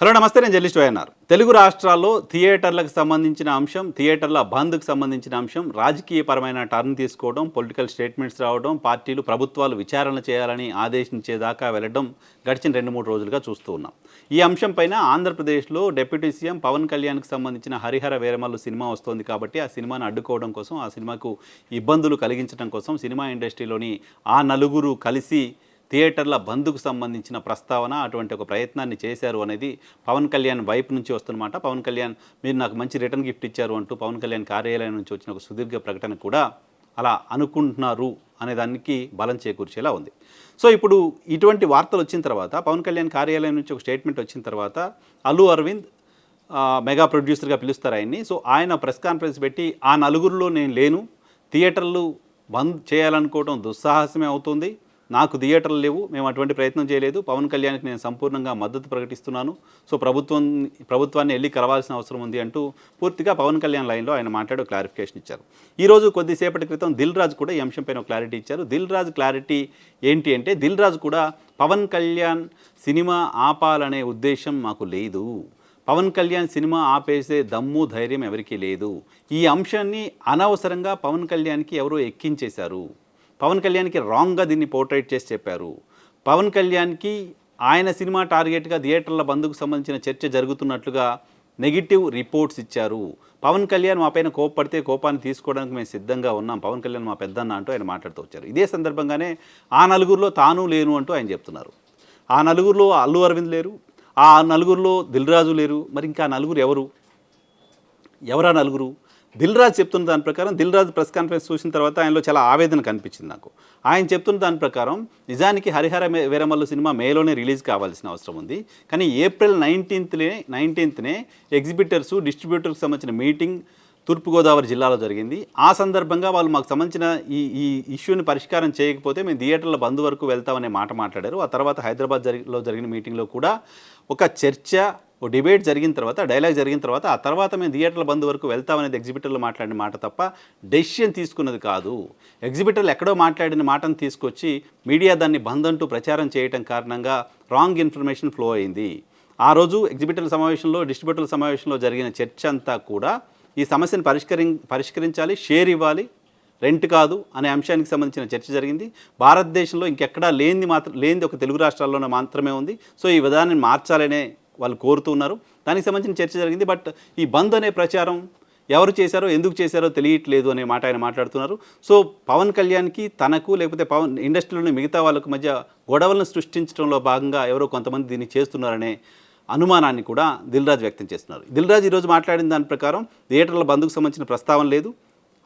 Hello నమస్తే నేను journalist YNR. Telugu రాష్ట్రాల్లో థియేటర్లకు సంబంధించిన అంశం థియేటర్ల బంద్కు సంబంధించిన అంశం రాజకీయపరమైన టర్న్ తీసుకోవడం పొలిటికల్ స్టేట్మెంట్స్ రావడం పార్టీలు ప్రభుత్వాలు విచారణ చేయాలని ఆదేశించేదాకా వెళ్ళడం గడిచిన రెండు మూడు రోజులుగా చూస్తూ ఉన్నాం. ఈ అంశం పైన ఆంధ్రప్రదేశ్లో డిప్యూటీ సీఎం పవన్ కళ్యాణ్కి సంబంధించిన హరిహర వేరమల్లు సినిమా వస్తోంది కాబట్టి ఆ సినిమాను అడ్డుకోవడం కోసం ఆ సినిమాకు ఇబ్బందులు కలిగించడం కోసం సినిమా ఇండస్ట్రీలోని ఆ నలుగురు కలిసి థియేటర్ల బంద్కు సంబంధించిన ప్రస్తావన అటువంటి ఒక ప్రయత్నాన్ని చేశారు అనేది పవన్ కళ్యాణ్ వైపు నుంచి వస్తున్నమాట. పవన్ కళ్యాణ్ మీరు నాకు మంచి రిటర్న్ గిఫ్ట్ ఇచ్చారు అంటూ పవన్ కళ్యాణ్ కార్యాలయం నుంచి వచ్చిన ఒక సుదీర్ఘ ప్రకటన కూడా అలా అనుకుంటున్నారు అనే దానికి బలం చేకూర్చేలా ఉంది. సో ఇప్పుడు ఇటువంటి వార్తలు వచ్చిన తర్వాత పవన్ కళ్యాణ్ కార్యాలయం నుంచి ఒక స్టేట్మెంట్ వచ్చిన తర్వాత అల్లు అరవింద్ మెగా ప్రొడ్యూసర్గా పిలుస్తారు ఆయన్ని. సో ఆయన ప్రెస్ కాన్ఫరెన్స్ పెట్టి ఆ నలుగురిలో నేను లేను. థియేటర్లు బంద్ చేయాలనుకోవడం దుస్సాహసమే అవుతుంది. నాకు థియేటర్లు లేవు మేము అటువంటి ప్రయత్నం చేయలేదు. పవన్ కళ్యాణ్కి నేను సంపూర్ణంగా మద్దతు ప్రకటిస్తున్నాను. సో ప్రభుత్వం ప్రభుత్వాన్ని వెళ్ళి కలవాల్సిన అవసరం ఉంది అంటూ పూర్తిగా పవన్ కళ్యాణ్ లైన్లో ఆయన మాట్లాడి క్లారిఫికేషన్ ఇచ్చారు. ఈరోజు కొద్దిసేపటి క్రితం దిల్ రాజు కూడా ఈ అంశంపైన క్లారిటీ ఇచ్చారు. దిల్ రాజు క్లారిటీ ఏంటి అంటే దిల్ రాజు కూడా పవన్ కళ్యాణ్ సినిమా ఆపాలనే ఉద్దేశం మాకు లేదు. పవన్ కళ్యాణ్ సినిమా ఆపేసే దమ్ము ధైర్యం ఎవరికీ లేదు. ఈ అంశాన్ని అనవసరంగా పవన్ కళ్యాణ్కి ఎవరో ఎక్కించేశారు. పవన్ కళ్యాణ్కి రాంగ్గా దీన్ని పోర్ట్రేట్ చేసి చెప్పారు. పవన్ కళ్యాణ్కి ఆయన సినిమా టార్గెట్గా థియేటర్ల బంధుకు సంబంధించిన చర్చ జరుగుతున్నట్లుగా నెగిటివ్ రిపోర్ట్స్ ఇచ్చారు. పవన్ కళ్యాణ్ మా పైన కోప్పడితే కోపాన్ని తీసుకోవడానికి మేము సిద్ధంగా ఉన్నాం. పవన్ కళ్యాణ్ మా పెద్దన్న అంటూ ఆయన మాట్లాడుతూ వచ్చారు. ఇదే సందర్భంగానే ఆ నలుగురిలో తాను లేను అంటూ ఆయన చెప్తున్నారు. ఆ నలుగురిలో అల్లు అరవింద్ లేరు. ఆ నలుగురిలో దిల్రాజు లేరు. మరి ఇంకా నలుగురు ఎవరు? ఎవరా నలుగురు? దిల్ రాజు చెప్తున్న దాని ప్రకారం దిల్ రాజు ప్రెస్ కాన్ఫరెన్స్ చూసిన తర్వాత ఆయనలో చాలా ఆవేదన కనిపించింది నాకు. ఆయన చెప్తున్న దాని ప్రకారం నిజానికి హరిహర వీరమల్లు సినిమా మేలోనే రిలీజ్ కావాల్సిన అవసరం ఉంది. కానీ ఏప్రిల్ నైన్టీన్త్నే నైన్టీన్త్నే ఎగ్జిబిటర్స్ డిస్ట్రిబ్యూటర్కి సంబంధించిన మీటింగ్ తూర్పుగోదావరి జిల్లాలో జరిగింది. ఆ సందర్భంగా వాళ్ళు మాకు సంబంధించిన ఈ ఈ ఇష్యూని పరిష్కారం చేయకపోతే మేము థియేటర్ల బంద్ వరకు వెళ్తామనే మాట మాట్లాడారు. ఆ తర్వాత హైదరాబాద్ జరిగిలో జరిగిన మీటింగ్లో కూడా ఒక చర్చ ఓ డిబేట్ జరిగిన తర్వాత డైలాగ్ జరిగిన తర్వాత ఆ తర్వాత మేము థియేటర్ల బంద్ వరకు వెళ్తామనేది ఎగ్జిబిటర్లు మాట్లాడిన మాట తప్ప డెసిషన్ తీసుకున్నది కాదు. ఎగ్జిబిటర్లు ఎక్కడో మాట్లాడిన మాటను తీసుకొచ్చి మీడియా దాన్ని బంద్ అంటూ ప్రచారం చేయటం కారణంగా రాంగ్ ఇన్ఫర్మేషన్ ఫ్లో అయింది. ఆ రోజు ఎగ్జిబిటర్ల సమావేశంలో డిస్ట్రిబ్యూటర్ల సమావేశంలో జరిగిన చర్చ అంతా కూడా ఈ సమస్యను పరిష్కరి పరిష్కరించాలి షేర్ ఇవ్వాలి. రెంట్ కాదు అనే అంశానికి సంబంధించిన చర్చ జరిగింది. భారతదేశంలో ఇంకెక్కడా లేనిది మాత్రం లేనిది ఒక తెలుగు రాష్ట్రాల్లోనే మాత్రమే ఉంది. సో ఈ విధానాన్ని మార్చాలనే వాళ్ళు కోరుతూ ఉన్నారు. దానికి సంబంధించిన చర్చ జరిగింది. బట్ ఈ బంద్ అనే ప్రచారం ఎవరు చేశారో ఎందుకు చేశారో తెలియట్లేదు అనే మాట ఆయన మాట్లాడుతున్నారు. సో పవన్ కళ్యాణ్కి తనకు లేకపోతే పవన్ ఇండస్ట్రీలోని మిగతా వాళ్ళకు మధ్య గొడవలను సృష్టించడంలో భాగంగా ఎవరో కొంతమంది దీన్ని చేస్తున్నారనే అనుమానాన్ని కూడా దిల్రాజ్ వ్యక్తం చేస్తున్నారు. దిల్రాజ్ ఈరోజు మాట్లాడిన దాని ప్రకారం థియేటర్ల బంద్కు సంబంధించిన ప్రస్తావన లేదు.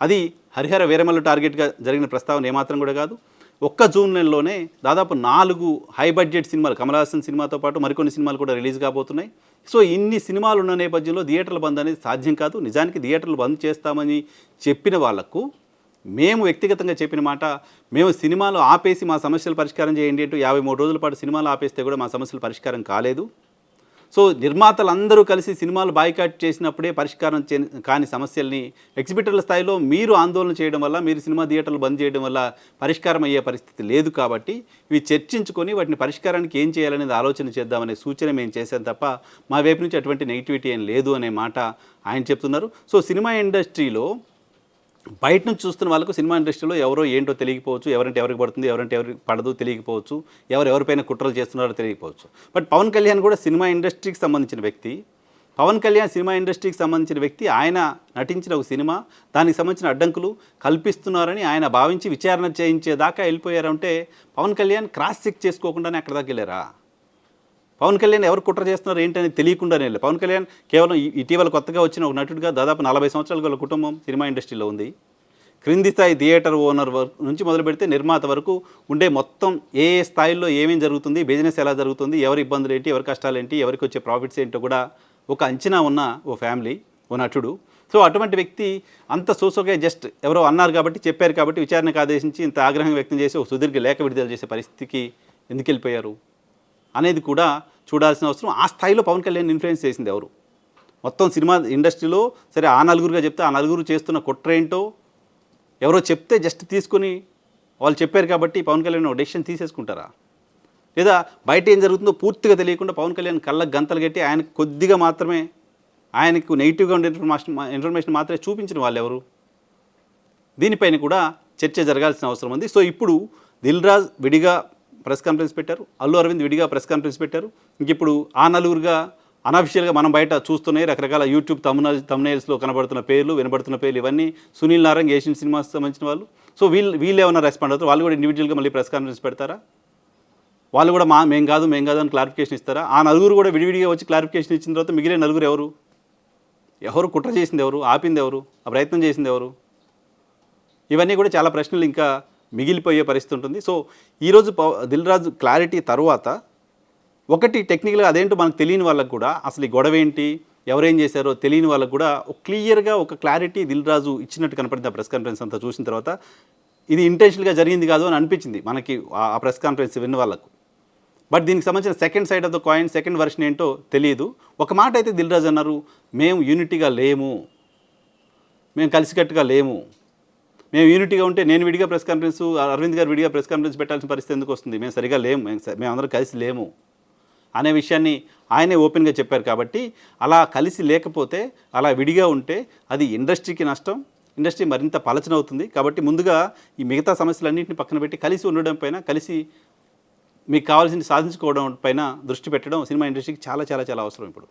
అది హరిహర వీరమల్లు టార్గెట్గా జరిగిన ప్రస్తావన ఏమాత్రం కూడా కాదు. ఒక్క జూన్ నెలలోనే దాదాపు నాలుగు హై బడ్జెట్ సినిమాలు కమల్ హాసన్ సినిమాతో పాటు మరికొన్ని సినిమాలు కూడా రిలీజ్ కాబోతున్నాయి. సో ఇన్ని సినిమాలు ఉన్న నేపథ్యంలో థియేటర్ల బంద్ అనేది సాధ్యం కాదు. నిజానికి థియేటర్లు బంద్ చేస్తామని చెప్పిన వాళ్ళకు మేము వ్యక్తిగతంగా చెప్పిన మాట మేము సినిమాలు ఆపేసి మా సమస్యలు పరిష్కారం చేయండి అంటూ యాభై మూడు రోజుల పాటు సినిమాలు ఆపేస్తే కూడా మా సమస్యలు పరిష్కారం కాలేదు. సో నిర్మాతలందరూ కలిసి సినిమాలు బాయ్కాట్ చేసినప్పుడే పరిష్కారం చే కాని సమస్యల్ని ఎగ్జిబిటర్ల స్థాయిలో మీరు ఆందోళన చేయడం వల్ల మీరు సినిమా థియేటర్లు బంద్ చేయడం వల్ల పరిష్కారం అయ్యే పరిస్థితి లేదు కాబట్టి ఇవి చర్చించుకొని వాటిని పరిష్కారానికి ఏం చేయాలనేది ఆలోచన చేద్దామనే సూచన మేము చేశాం తప్ప మా వైపు నుంచి అటువంటి నెగిటివిటీ ఏం లేదు అనే మాట ఆయన చెప్తున్నారు. సో సినిమా ఇండస్ట్రీలో బయట నుంచి చూస్తున్న వాళ్ళకు సినిమా ఇండస్ట్రీలో ఎవరో ఏంటో తెలియకపోవచ్చు ఎవరంటే ఎవరికి పడుతుంది ఎవరంటే ఎవరికి పడదు తెలియకపోవచ్చు ఎవరు ఎవరిపైన కుట్రలు చేస్తున్నారో తెలియకపోవచ్చు. బట్ పవన్ కళ్యాణ్ కూడా సినిమా ఇండస్ట్రీకి సంబంధించిన వ్యక్తి. పవన్ కళ్యాణ్ సినిమా ఇండస్ట్రీకి సంబంధించిన వ్యక్తి. ఆయన నటించిన ఒక సినిమా. దానికి సంబంధించిన అడ్డంకులు కల్పిస్తున్నారని ఆయన భావించి విచారణ చేయించేదాకా వెళ్ళిపోయారంటే పవన్ కళ్యాణ్ క్రాస్ చెక్ చేసుకోకుండానే అక్కడ దాకా వెళ్ళారా? పవన్ కళ్యాణ్ ఎవరు కుట్ర చేస్తున్నారు ఏంటని తెలియకుండానే పవన్ కళ్యాణ్ కేవలం ఇటీవల కొత్తగా వచ్చిన ఒక నటుడిగా దాదాపు నలభై సంవత్సరాల గల కుటుంబం సినిమా ఇండస్ట్రీలో ఉంది. క్రింది స్థాయి థియేటర్ ఓనర్ వరకు నుంచి మొదలు పెడితే నిర్మాత వరకు ఉండే మొత్తం ఏ ఏ స్థాయిలో ఏమేం జరుగుతుంది బిజినెస్ ఎలా జరుగుతుంది ఎవరి ఇబ్బందులు ఏంటి ఎవరి కష్టాలు ఏంటి ఎవరికి వచ్చే ప్రాఫిట్స్ ఏంటో కూడా ఒక అంచనా ఉన్న ఓ ఫ్యామిలీ ఓ నటుడు. సో అటువంటి వ్యక్తి అంత సోసోగా జస్ట్ ఎవరో అన్నారు కాబట్టి చెప్పారు కాబట్టి విచారణకు ఆదేశించి ఇంత ఆగ్రహం వ్యక్తం చేసి ఒక సుదీర్ఘ లేఖ విడుదల చేసే పరిస్థితికి ఎందుకు వెళ్ళిపోయారు? అనేది కూడా చూడాల్సిన అవసరం. ఆ స్థాయిలో పవన్ కళ్యాణ్ ఇన్ఫ్లుయెన్స్ చేసింది ఎవరు? మొత్తం సినిమా ఇండస్ట్రీలో సరే ఆ నలుగురుగా చెప్తే ఆ నలుగురు చేస్తున్న కుట్ర ఏంటో ఎవరో చెప్తే జస్ట్ తీసుకొని వాళ్ళు చెప్పారు కాబట్టి పవన్ కళ్యాణ్ ఒక డెసిషన్ తీసేసుకుంటారా? లేదా బయట ఏం జరుగుతుందో పూర్తిగా తెలియకుండా పవన్ కళ్యాణ్ కళ్ళకు గంతలు కట్టి ఆయనకు కొద్దిగా మాత్రమే ఆయనకు నెగిటివ్గా ఉండే ఇన్ఫర్మేషన్ ఇన్ఫర్మేషన్ మాత్రమే చూపించిన వాళ్ళు ఎవరు? దీనిపైన కూడా చర్చ జరగాల్సిన అవసరం ఉంది. సో ఇప్పుడు దిల్ రాజ్ విడిగా ప్రెస్ కాన్ఫరెన్స్ పెట్టారు. అల్లు అరవింద్ విడిగా ప్రెస్ కాన్ఫరెన్స్ పెట్టారు. ఇంక ఇప్పుడు ఆ నలుగురుగా అనఫిషియల్గా మనం బయట చూస్తున్నాయి. రకరకాల యూట్యూబ్ తమిళ తమ్నేల్స్లో కనబడుతున్న పేర్లు వినబడుతున్న పేర్లు ఇవన్నీ. సునీల్ నారంగ్ ఏషియన్ సినిమాస్ సంబంధించిన వాళ్ళు. సో వీళ్ళు వీళ్ళు ఏమైనా రెస్పాండ్ అవుతారు? వాళ్ళు కూడా ఇండివిజువల్గా మళ్ళీ ప్రెస్ కాన్ఫరెన్స్ పెడతారా? వాళ్ళు కూడా మా మేము కాదు మేం కాదు అని క్లారిఫికేషన్ ఇస్తారా? ఆ నలుగురు కూడా విడివిడిగా వచ్చి క్లారిఫికేషన్ ఇచ్చిన తర్వాత మిగిలిన నలుగురు ఎవరు? ఎవరు కుట్ర చేసింది ఎవరు? ఆపింది ఎవరు? ఆ ప్రయత్నం చేసింది ఎవరు? ఇవన్నీ కూడా చాలా ప్రశ్నలు ఇంకా మిగిలిపోయే పరిస్థితి ఉంటుంది. సో ఈరోజు దిల్ రాజు క్లారిటీ తర్వాత ఒకటి టెక్నికల్గా అదేంటో మనకు తెలియని వాళ్ళకు కూడా అసలు ఈ గొడవ ఏంటి ఎవరేం చేశారో తెలియని వాళ్ళకు కూడా క్లియర్గా ఒక క్లారిటీ దిల్ రాజు ఇచ్చినట్టు కనపడింది ఆ ప్రెస్ కాన్ఫరెన్స్ అంతా చూసిన తర్వాత ఇది ఇంటెన్షనల్గా జరిగింది కాదు అని అనిపించింది మనకి ఆ- ఆ ప్రెస్ కాన్ఫరెన్స్ విన్న వాళ్ళకు. బట్ దీనికి సంబంధించిన second side of the coin second version ఏంటో తెలియదు. ఒక మాట అయితే దిల్ రాజు అన్నారు మేము యూనిటీగా లేము. మేము కలిసికట్టుగా లేము. మేము యూనిటీగా ఉంటే నేను విడిగా ప్రెస్ కాన్ఫరెన్స్ అరవింద్ గారు విడిగా ప్రెస్ కాన్ఫరెన్స్ పెట్టాల్సిన పరిస్థితి ఎందుకు వస్తుంది? మేము సరిగా లేము మేము మేము అందరం కలిసి లేము అనే విషయాన్ని ఆయనే ఓపెన్గా చెప్పారు కాబట్టి అలా కలిసి లేకపోతే అలా విడిగా ఉంటే అది ఇండస్ట్రీకి నష్టం ఇండస్ట్రీ మరింత పలచనవుతుంది కాబట్టి ముందుగా ఈ మిగతా సమస్యలన్నింటిని పక్కన పెట్టి కలిసి ఉండడం పైన కలిసి మీకు కావాల్సింది సాధించుకోవడం పైన దృష్టి పెట్టడం సినిమా ఇండస్ట్రీకి చాలా చాలా చాలా అవసరం ఇప్పుడు.